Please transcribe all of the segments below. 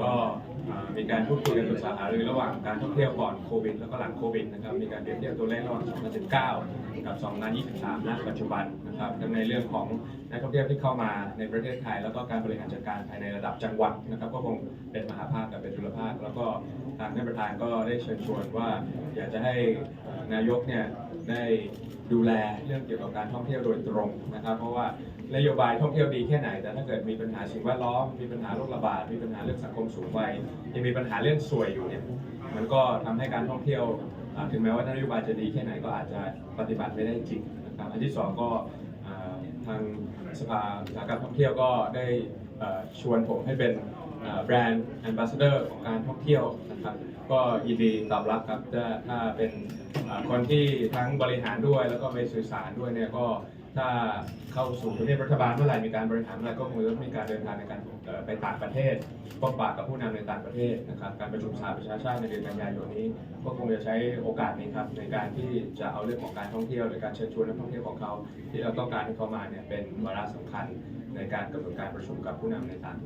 ก็มีการพูดคุยกันปรึกษาหารือระหว่างการท่องเที่ยวก่อนโควิดแล้วก็หลังโควิดนะครับมีการเปรียบเทียบตัวเลขระหว่าง 2019 กับ 2023 ณ ปัจจุบันนะครับทั้งในเรื่องของนักท่องเที่ยวที่เข้ามาในประเทศไทย แล้วก็การบริหารจัดการภายในระดับจังหวัดนะครับก็คงเป็นมหาภาคกับเป็นจุลภาค แล้วก็ทางท่านประธานก็ได้เชิญชวนว่า อยากจะให้นายกเนี่ยได้ดูแลเรื่องเกี่ยวกับการท่องเที่ยวโดยตรงนะครับ เพราะว่านโยบายท่องเที่ยวดีแค่ไหนแต่ถ้าเกิดมีปัญหาสิ่งแวดล้อมมีปัญหาโรคระบาดมีปัญหาเรื่องสังคมสูงวัยยังมีปัญหาเรื่องสวยอยู่เนี่ยมันก็ทำให้การท่องเที่ยวถึงแม้ว่านโยบายจะดีแค่ไหนก็อาจจะปฏิบัติไม่ได้จริงนะครับอันที่สองก็ทางสภาอุตสาหกรรมท่องเที่ยวก็ได้ชวนผมให้เป็นแบรนด์แอมบาสเดอร์ของการท่องเที่ยวนะครับก็ยินดีตอบรับครับถ้าเป็นคนที่ทั้งบริหารด้วยแล้วก็ไปสื่อสารด้วยเนี่ยก็ ถ้าเข้าสู่ทำเนียบรัฐบาลเมื่อไหร่มีการบริหารเมื่อไหร่ก็คงจะมีการเดินทางในการไปต่างประเทศพบปะกับผู้นำในต่างประเทศนะครับ การประชุมสหประชาชาติในเดือนกันยายนนี้ ก็คงจะใช้โอกาสนี้ครับในการที่จะเอาเรื่องของการท่องเที่ยวหรือการเชิญชวนนักท่องเที่ยวของเขา ที่เราต้องการให้เขามาเนี่ยเป็นวาระสำคัญในการกำหนดการประชุมกับผู้นำในต่าง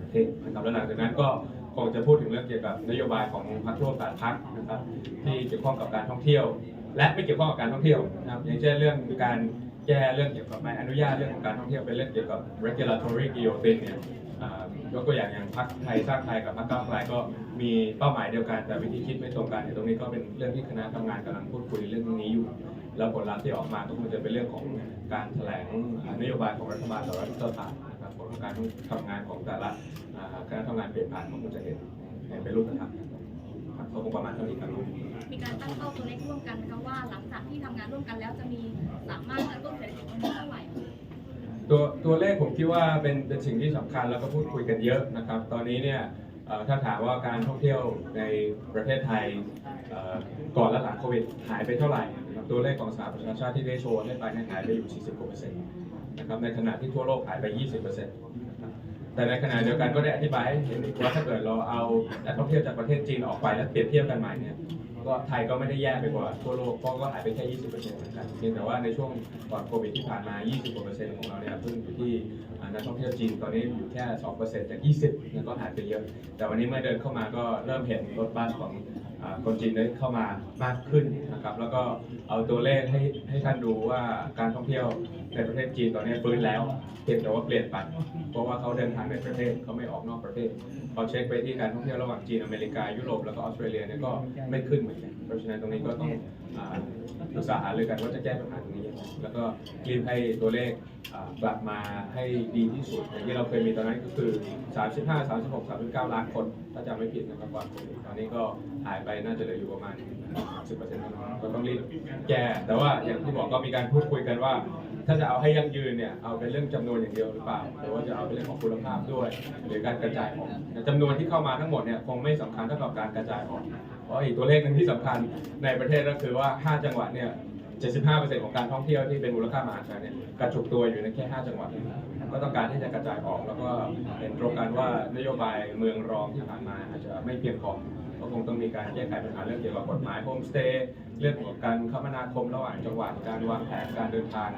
ประเทศนะครับแล้วหลังจากนั้นก็คงจะพูดถึงเรื่องเกี่ยวกับนโยบายของพรรคร่วมการพักนะครับที่เกี่ยวข้องกับการท่องเที่ยว และไม่เกี่ยวข้องกับการท่องเที่ยวนะครับอย่างเช่นเรื่องการ แก้เรื่องเกี่ยวกับใบอนุญาตเรื่องของการท่องเที่ยวเป็นเรื่องเกี่ยวกับ regulatory guillotine เนี่ยยกตัวอย่างอย่างพรรคไทยสร้างไทยกับพรรคก้าวไกลก็มีเป้าหมายเดียวกัน แต่วิธีคิดไม่ตรงกันในตรงนี้ก็เป็นเรื่องที่คณะทำงานกำลังพูดคุยเรื่องนี้อยู่ แล้วผลลัพธ์ที่ออกมาก็คงจะเป็นเรื่องของการแถลงนโยบายของรัฐบาลต่อรัฐสภานะครับผลของการทำงานของแต่ละคณะทำงานเปลี่ยนผ่านก็คงจะเห็นเห็นเป็นรูปธรรมครับก็คงประมาณเท่านี้ครับมีการตั้งเป้าตัวเลขร่วมกันนะคะว่าหลังจากที่ทำงานร่วมกันแล้วจะมีสามารถ ตัวเลขผมคิดว่าเป็นเป็นสิ่งที่สำคัญแล้วก็พูดคุยกันเยอะนะครับ ตอนนี้เนี่ยถ้าถามว่าการท่องเที่ยวในประเทศไทยก่อนและหลังโควิดหายไปเท่าไหร่นะครับตัวเลขของสหประชาชาติที่ได้โชว์ให้ไปเนี่ยหายไปอยู่ 40กว่าเปอร์เซ็นต์นะครับในขณะที่ทั่วโลกหายไป 20เปอร์เซ็นต์แต่ในขณะเดียวกันก็ได้อธิบายให้เห็นว่าถ้าเกิดเราเอานักท่องเที่ยวจากประเทศจีนออกไปแล้วเปรียบเทียบกันใหม่เนี่ย ก็ไทยก็ไม่ได้แย่ไปกว่าทั่วโลกเพราะก็หายไปแค่ 20%เหมือนกันเพียงแต่ว่าในช่วงก่อนโควิดที่ผ่านมา 20%ของเราเนี่ยเพิ่งอยู่ที่ นักท่องเที่ยวจีนตอนนี้อยู่แค่ 2%จาก 20เนี่ยก็หายไปเยอะ แต่วันนี้เมื่อเดินเข้ามาก็เริ่มเห็นรถบัสของคนจีนได้เข้ามามากขึ้นนะครับแล้วก็เอาตัวเลขให้ให้ท่านดูว่าการท่องเที่ยวในประเทศจีนตอนนี้ฟื้นแล้วเพียงแต่ว่าเปลี่ยนไปเพราะว่าเขาเดินทางในประเทศเขาไม่ออกนอกประเทศพอเช็คไปที่การท่องเที่ยวระหว่างจีนอเมริกายุโรปแล้วก็ออสเตรเลียเนี่ยก็ไม่ขึ้นเหมือนกันเพราะฉะนั้นตรงนี้ก็ต้องอ่าปรึกษาหารือกันว่าจะแก้ปัญหาตรงนี้ยังไงแล้วก็รีบให้ตัวเลขกลับมาให้ดีที่สุดอย่างที่เราเคยมีตอนนั้นก็คือ 35 36 39 ล้านคนถ้าจำไม่ผิดนะครับก่อนโควิดตอนนี้ก็หายไปน่าจะเหลืออยู่ประมาณ 10%เท่านั้นก็ต้องรีบแก้แต่ว่าอย่างที่บอกก็มีการพูดคุยกันว่า ถ้าจะเอาให้ยั่งยืนเนี่ยเอาเป็นเรื่องจำนวนอย่างเดียวหรือเปล่าหรือว่าจะเอาเป็นเรื่องของคุณภาพด้วย หรือการกระจายออกจำนวนที่เข้ามาทั้งหมดเนี่ยคงไม่สำคัญเท่ากับการกระจายออกเพราะอีกตัวเลขหนึ่งที่สำคัญในประเทศก็คือว่า 5 จังหวัดเนี่ย75%ของการท่องเที่ยวที่เป็นมูลค่ามหาศาลเนี่ยกระจุกตัวอยู่ในแค่ 5 จังหวัด ก็ต้องการที่จะกระจายออก แล้วก็เห็นตรงกันว่านโยบายเมืองรองที่ผ่านมาอาจจะไม่เพียงพอก็คงต้องมีการแก้ไขปัญหาเรื่องเกี่ยวกับกฎหมายโฮมสเตย์เรื่องของการคมนาคมระหว่างจังหวัดการวางแผนการเดินทาง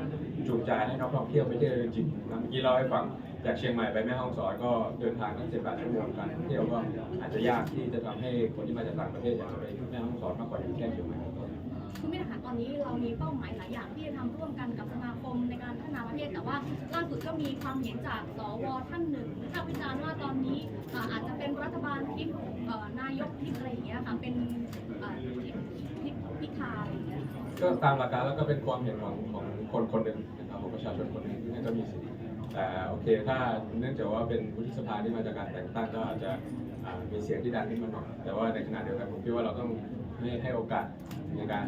จูงใจให้นักท่องเที่ยวไปเที่ยวจริงๆนะเมื่อกี้เล่าให้ฟังจากเชียงใหม่ไปแม่ฮ่องสอนก็เดินทางตั้ง18ชั่วโมงการท่องเที่ยวก็อาจจะยากที่จะทำให้คนที่มาจากต่างประเทศอยากจะไปแม่ฮ่องสอนมากกว่าอยู่แค่เชียงใหม่ คุณมิตรคะตอนนี้เรามีเป้าหมายหลายอย่างที่จะทำร่วมกันกับสมาคมในการพัฒนาประเทศ แต่ว่าล่าสุดก็มีความเห็นจากสวท่านหนึ่งวิพากษ์วิจารณ์ว่าตอนนี้อ่าอาจจะเป็นรัฐบาลทิพย์เอ่อนายกทิพย์อะไรอย่างเงี้ยค่ะเป็นเอ่อทิพย์ทิพย์พิธาอะไรอย่างเงี้ย ก็ตามหลักการแล้วก็เป็นความเห็นของของคนคนหนึ่งนะครับของประชาชนคนหนึ่งนั่นก็มีสิทธิ์แต่โอเคถ้าเนื่องจากว่าเป็นวุฒิสภาที่มาจากการแต่งตั้งก็อาจจะอ่ามีเสียงที่ดังขึ้นมาหน่อยแต่ว่าในขณะเดียวกันผมคิดว่าเราต้องให้ให้โอกาสในการ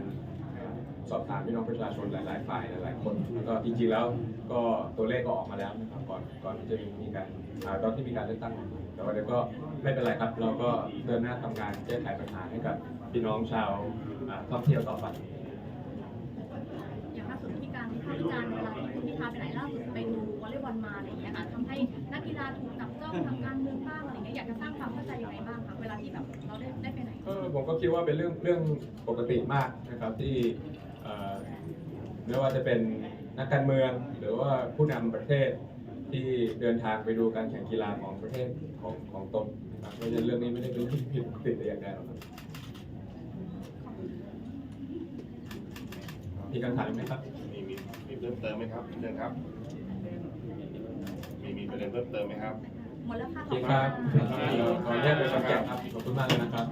สอบถามพี่น้องประชาชนหลายๆฝ่ายหลายๆคนแล้วก็จริงๆแล้วก็ตัวเลขก็ออกมาแล้วนะครับก่อนก่อนที่จะมีการอ่าตอนที่มีการเลือกตั้งแต่ว่าเดี๋ยวก็ไม่เป็นไรครับ เราก็เดินหน้าทำงานแก้ไขปัญหาให้กับพี่น้องชาวอ่าท่องเที่ยวต่อไปอย่างล่าสุดที่มีการวิพากษ์วิจารณ์เวลาที่คุณพิธาไปไหนล่าสุดไปดูวอลเลย์บอลมาอะไรอย่างเงี้ยค่ะทำให้นักกีฬาถูกจับจ้องทางการเมืองบ้างอะไรอย่างเงี้ยอยากจะสร้างความเข้าใจยังไงบ้างคะเวลาที่แบบเราได้ได้ไปไหนก็ผมก็คิดว่าเป็นเรื่องเรื่องปกติมากนะครับที่เอ่อ ไม่ว่าจะเป็นนักการเมืองหรือว่าผู้นำประเทศที่เดินทางไปดูการแข่งกีฬาของประเทศของของตนนะครับเพราะฉะนั้นเรื่องนี้ไม่ได้เป็นเรื่องผิดปกติแต่อย่างใดหรอกครับมีคำถามอีกไหมครับ มีมีมีเพิ่มเติมไหมครับเชิญครับ มีมีประเด็นเพิ่มเติมไหมครับ หมดแล้วค่ะโอขเคอบคุณครับค่ะขออนุญาตไปสังเกตครับ ขอบคุณมากเลยนะครับ